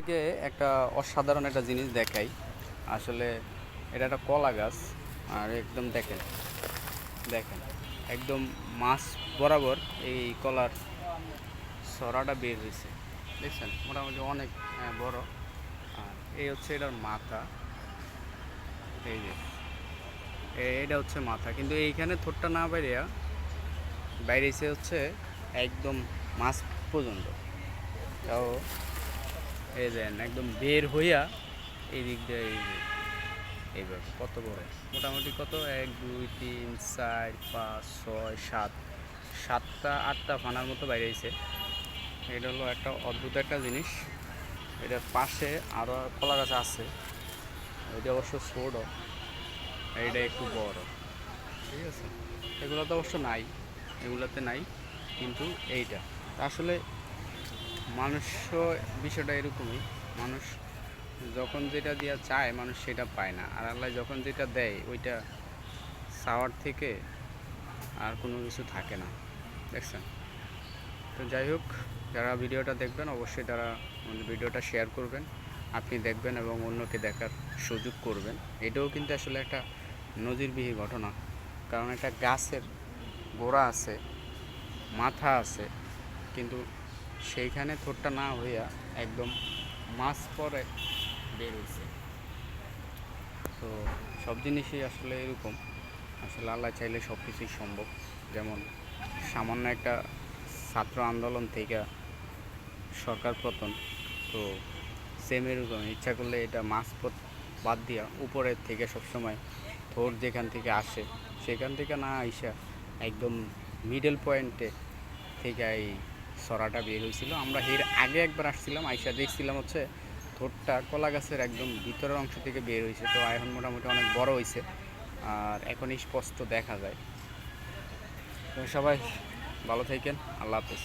থেকে একটা অসাধারণ একটা জিনিস দেখাই। আসলে এটা একটা কলা গাছ, আর একদম দেখেন দেখেন, একদম মাছ বরাবর এই কলার সরাটা বের হয়েছে। দেখছেন? মোটামুটি অনেক বড়। আর এই হচ্ছে এটার মাথা। এই যে এটা হচ্ছে মাথা। কিন্তু এইখানে থোটটা না বাইরিয়া, বাইরেছে হচ্ছে একদম মাছ পর্যন্ত। তাও এই দেন একদম বের হইয়া এই দিক দিয়ে এই এইভাবে কত বড়? মোটামুটি কত? এক, দুই, তিন, চার, পাঁচ, ছয়, সাত। সাতটা, আটটা ফানার মতো বাইরে হয়েছে এটা হলো একটা অদ্ভুত একটা জিনিস। এটার পাশে আরও কলা গাছ আছে। এটা অবশ্য ছোট। এইটা একটু বড়। ঠিক আছে? এগুলো তো অবশ্য নাই। এগুলোতে নাই। কিন্তু এইটা। আসলে মানুষ বিষয়টা এরকমই। মানুষ যখন যেটা দিয়া চায়, মানুষ সেটা পায় না। আর আল্লাহ যখন যেটা দেয়, ওইটা চাওয়ার থেকে আর কোনো কিছু থাকে না। দেখছেন? তো যাই হোক, যারা ভিডিওটা দেখবেন, অবশ্যই তারা ভিডিওটা শেয়ার করবেন। আপনি দেখবেন এবং অন্যকে দেখার সুযোগ করবেন। এটাও কিন্তু আসলে একটা নজিরবিহী ঘটনা। কারণ একটা গাছের গোড়া আছে, মাথা আছে, কিন্তু সেইখানে থোটটা না হইয়া একদম মাছ পরে বের হয়েছে তো সব জিনিসই আসলে এরকম। আসলে আল্লাহ চাইলে সব কিছুই সম্ভব। যেমন সামান্য একটা ছাত্র আন্দোলন থেকে সরকার পতন, তো সেম এরকম। ইচ্ছা করলে এটা মাছ পথ বাদ দিয়া উপরের থেকে সবসময় থোর যেখান থেকে আসে, সেখান থেকে না আইসা একদম মিডল পয়েন্টে থেকে এই সরাটা বের হয়েছিল। আমরা এর আগে একবার আসছিলাম, আইসা দেখছিলাম হচ্ছে থোরটা কলা গাছের একদম ভিতরের অংশ থেকে বের হয়েছে। তো এখন মোটামুটি অনেক বড় হয়েছে আর এখনই স্পষ্ট দেখা যায়। তো সবাই ভালো থাকেন, আল্লাহ হাফেজ।